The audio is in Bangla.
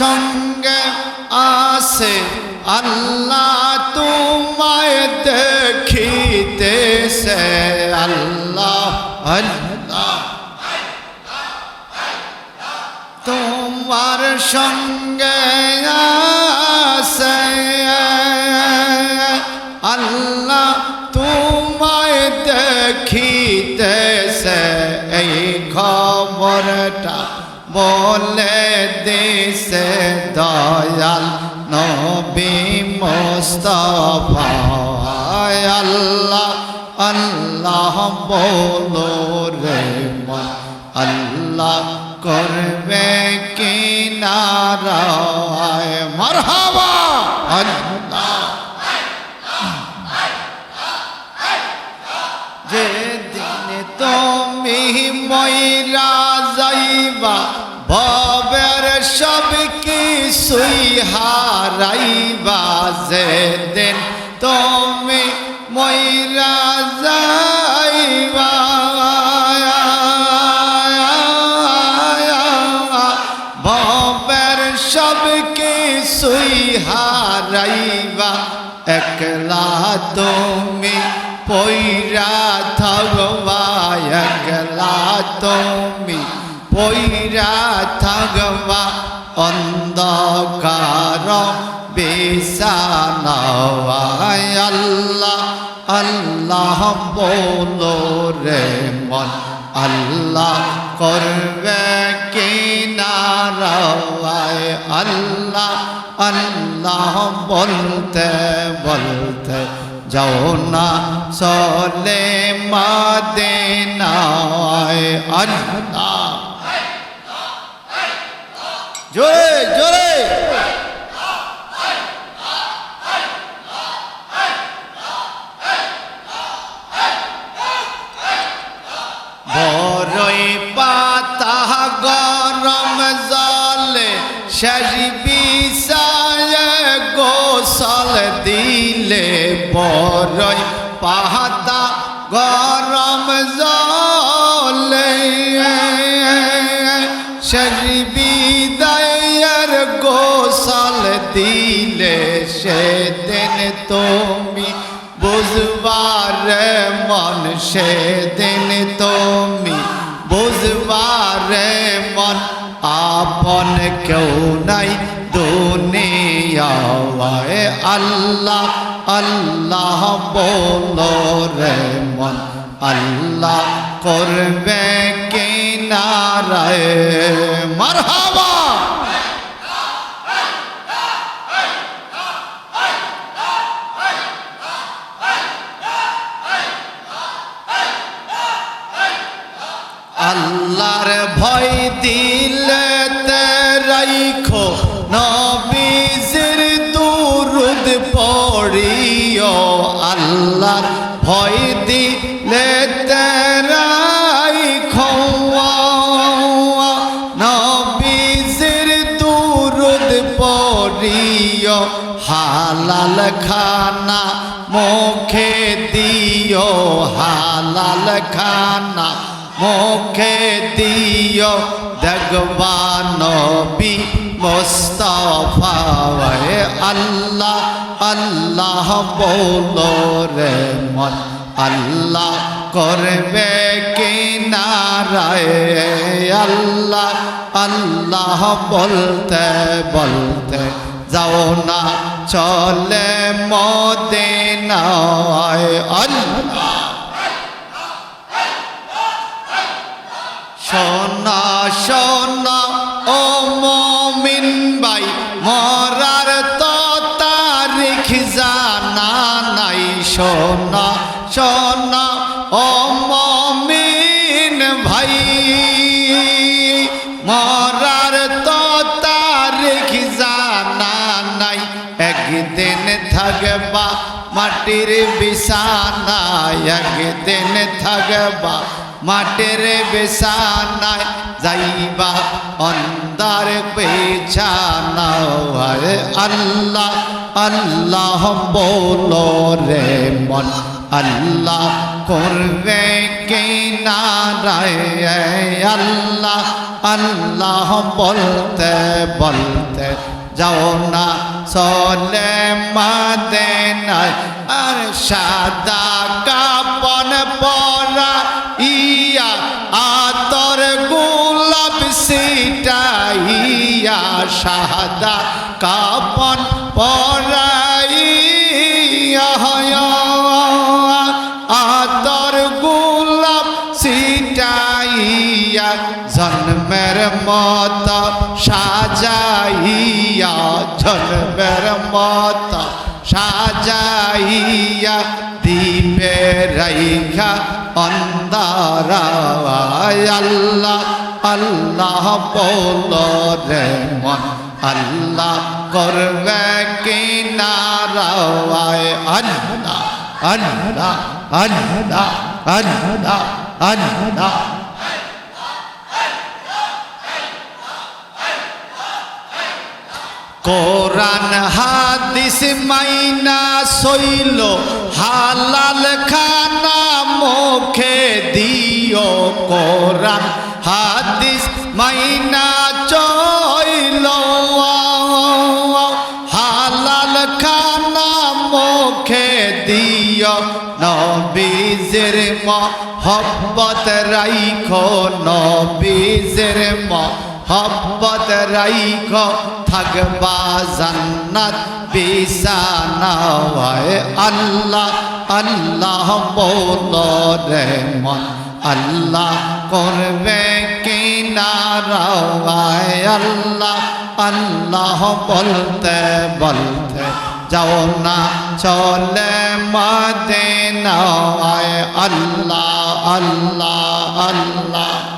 সঙ্গে আছে আল্লাহ, তোমায় দেখিতেছে আল্লাহ আল্লাহ তোমার সঙ্গে আছে আল্লাহ, তোমায় দেখিতেছে এই খবরটা। বলে দিছে দয়াল নবী মোস্তফা। আল্লাহ আল্লাহ বলো রে আল্লাহ করবে কি নারায় মারহাবা। আল্লাহ যে দিন তুমি ময়রা যাইবা ভবের সব কিছুই হারাইবা যে দিন তুমি ময়রা যাইবা। ভবের সব কিছুই হারাইবা। একলা তুমি পইরা থাকবা, একলা তুমি পইরা থাকবা অন্ধকার বিছানায় আল্লাহ আল্লাহ বলো রে মন, আল্লাহ করবে কি নারায় আল্লাহ আল্লাহ বলতে বলতে যাও না চলে মাদেনায় আল্লাহ। জোরে জোরে। বড়ই পাতা গরম জলে শেষ বিষায় গোসল দিলে বড়ই পাতা গরম জলে শেষ বিদায়ের গোসল দিলে সেদিন তুমি বুঝবার মন সেদিন তুমি বুঝবার মন। আপন কেউ নাই দুনিয়ায় আল্লাহ আল্লাহ বলো রে মন। আল্লাহ করবে নারায় মারহাবা। আল্লাহর ভয় দিলে রাইখো নবীজির দুরুদ পড়িও। আল্লাহর ভয় দিলে খানা, মুখে দিও হালাল খানা, মুখে দিও দেখবান নবী মোস্তফা আল্লাহ আল্লাহ বলো রে মন, আল্লাহ করবে কি নারায় আল্লাহ আল্লাহ বলতে বলতে যাও না, চলে মদিনায়। আল্লাহ সোনা সোনা ও মমিন ভাই, মরার তো তারিখ জানা নাই। সোনা সোনা ও থাকবা, মাটির বিছানায় একদিন থাকবা। মাটির বিছানায় যাইবা অন্দার বিছানায় আল্লাহ আল্লাহ বলো রে মন। আল্লাহ করবে কিনারায় আল্লাহ আল্লাহ বলতে বলতে যাও না চলে মাদেনায় আর সাদা কাপন পরা ইয়া, আতর গোলাপ সিটাইয়া সাদা কাপন পরাইয়া আতর গোলাপ সিটাইয়া জন্মের মত সাজাইয়া জন্মের মত সাজাইয়া দীপে রাইখা অন্দারা আল্লাহ আল্লাহ বল রে মন, আল্লাহ করবে কিনারায়। আল্লাহ আল্লাহ আল্লাহ আল্লাহ আল্লাহ। কোরআন হাদিস মাইনা সইল, হালাল খানা মুখে দিও। কোরআন হাদিস মাইনা চইল হালাল খানা মুখে দিও। নবীজের মহব্বত রাইখো, নবীজের মহব্বত রাইখো থাকবা জান্নাত বিছানায় আল্লাহ আল্লাহ বল রে মন আল্লাহ করবে কিনারায় আল্লাহ আল্লাহ বলতে বলতে যাও না চলে মদিনায় আল্লাহ আল্লাহ আল্লাহ